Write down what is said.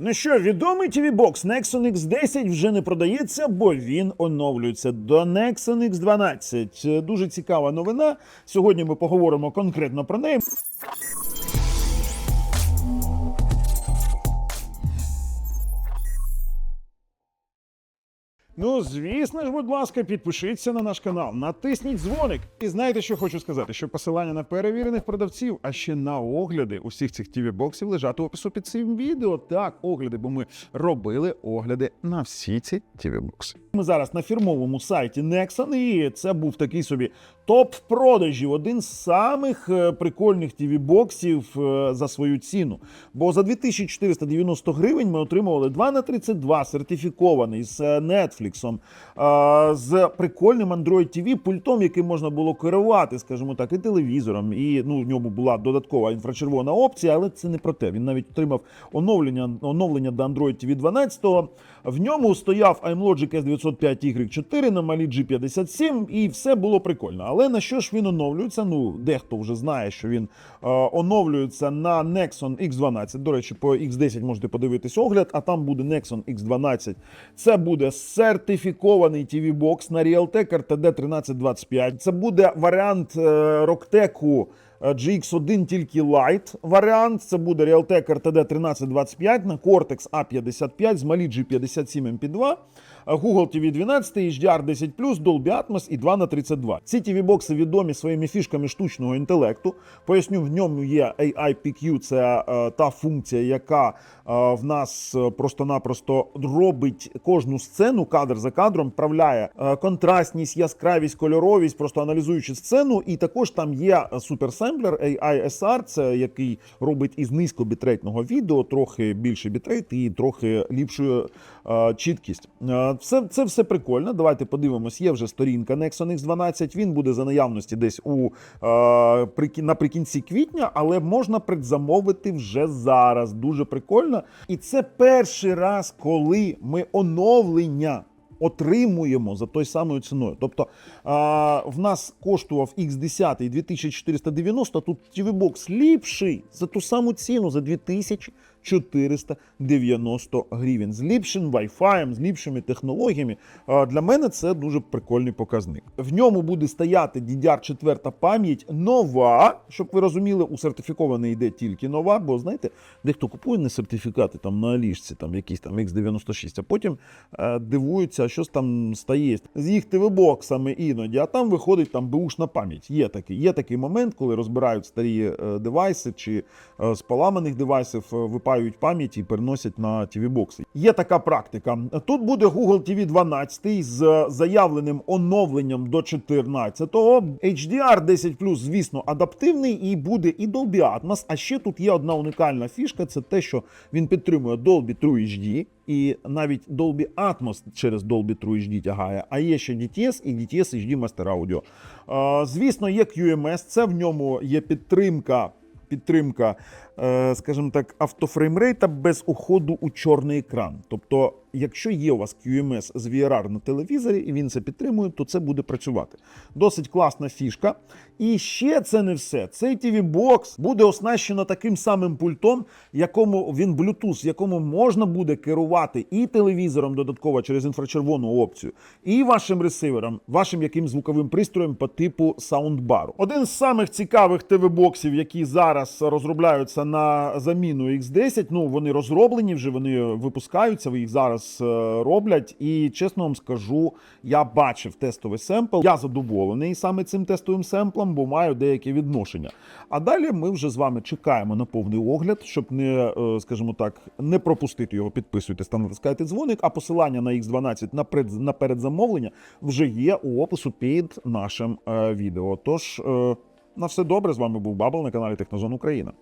Ну що, відомий TV Box Nexon X10 вже не продається, бо він оновлюється до Nexon X12. Дуже цікава новина. Сьогодні ми поговоримо конкретно про неї. Ну, звісно ж, будь ласка, підпишіться на наш канал, натисніть дзвоник. І знаєте, що хочу сказати? Що посилання на перевірених продавців, а ще на огляди усіх цих tv боксів лежать у опису під цим відео. Так, огляди, бо ми робили огляди на всі ці tv бокси. Ми зараз на фірмовому сайті Nexon, і це був такий собі топ продажів. Один з самих е, прикольних tv боксів е, за свою ціну. Бо за 2490 гривень ми отримували 2 на 32 сертифікований з е, Netflix, з прикольним Android TV, пультом, яким можна було керувати, скажімо так, і телевізором. І ну, в ньому була додаткова інфрачервона опція, але це не про те. Він навіть отримав оновлення, оновлення до Android TV 12. В ньому стояв iMlogic S905Y4 на малі G57, і все було прикольно. Але на що ж він оновлюється? Ну, дехто вже знає, що він е, оновлюється на Nexon X12. До речі, по X10 можете подивитись огляд, а там буде Nexon X12. Це буде сертифікований TV бокс на Realtek RTD 1325. Це буде варіант Rocktec GX1 тільки Lite варіант. Це буде Realtek RTD 1325 на Cortex A55 з малі G57 MP2. Google TV 12, HDR 10 Dolby Atmos і 2 на 32 Ці tv бокси відомі своїми фішками штучного інтелекту. Поясню, в ньому є AI-PQ, це е, та функція, яка е, в нас е, просто-напросто робить кожну сцену кадр за кадром, вправляє е, контрастність, яскравість, кольоровість, просто аналізуючи сцену. І також там є суперсемблер AI SR, це який робить із низькобітрейтного відео трохи більший бітрейт і трохи ліпшу е, чіткість. Е, Це, це все прикольно. Давайте подивимось. Є вже сторінка Nexon X12. Він буде за наявності десь у е, прики- наприкінці квітня, але можна предзамовити вже зараз. Дуже прикольно. І це перший раз, коли ми оновлення. Отримуємо за той самою ціною. Тобто а, в нас коштував X10 2490, тут TV Box ліпший за ту саму ціну за 2490 гривень. З ліпшим Wi-Fi, з ліпшими технологіями. Для мене це дуже прикольний показник. В ньому буде стояти DDR4 пам'ять нова, щоб ви розуміли, у сертифікований йде тільки нова, бо знаєте, дехто купує не сертифікати там на Алішці, там якісь там X96, а потім е, дивуються, щось там стає з їх ТВ-боксами іноді, а там виходить там беушна пам'ять. Є такий, є такий момент, коли розбирають старі е, девайси чи е, з поламаних девайсів е, випаюють пам'ять і переносять на TV-бокси. Є така практика. Тут буде Google TV 12 з заявленим оновленням до 14-го. HDR 10 звісно, адаптивний і буде і Dolby Atmos. А ще тут є одна унікальна фішка: це те, що він підтримує Dolby True HD. І навіть Dolby Atmos через Dolby True HD тягає, а є ще DTS і DTS HD Master Audio. Звісно, є QMS, це в ньому є підтримка, підтримка, скажімо так, автофреймрейта без уходу у чорний екран. Тобто, якщо є у вас QMS з VRR на телевізорі і він це підтримує, то це буде працювати. Досить класна фішка. І ще це не все. Цей TV Box буде оснащено таким самим пультом, якому він Bluetooth, якому можна буде керувати і телевізором додатково через інфрачервону опцію, і вашим ресивером, вашим яким звуковим пристроєм по типу саундбару. Один з самих цікавих TV-боксів, які зараз розробляються на заміну X10, ну вони розроблені вже, вони випускаються, їх зараз е, роблять. І чесно вам скажу, я бачив тестовий семпл. Я задоволений саме цим тестовим семплом, бо маю деяке відношення. А далі ми вже з вами чекаємо на повний огляд, щоб не, е, скажімо так, не пропустити його. Підписуйтесь та натискайте дзвоник. А посилання на X12 на пред- на передзамовлення вже є у опису під нашим е, відео. Тож е, на все добре з вами був Бабл на каналі Технозон Україна.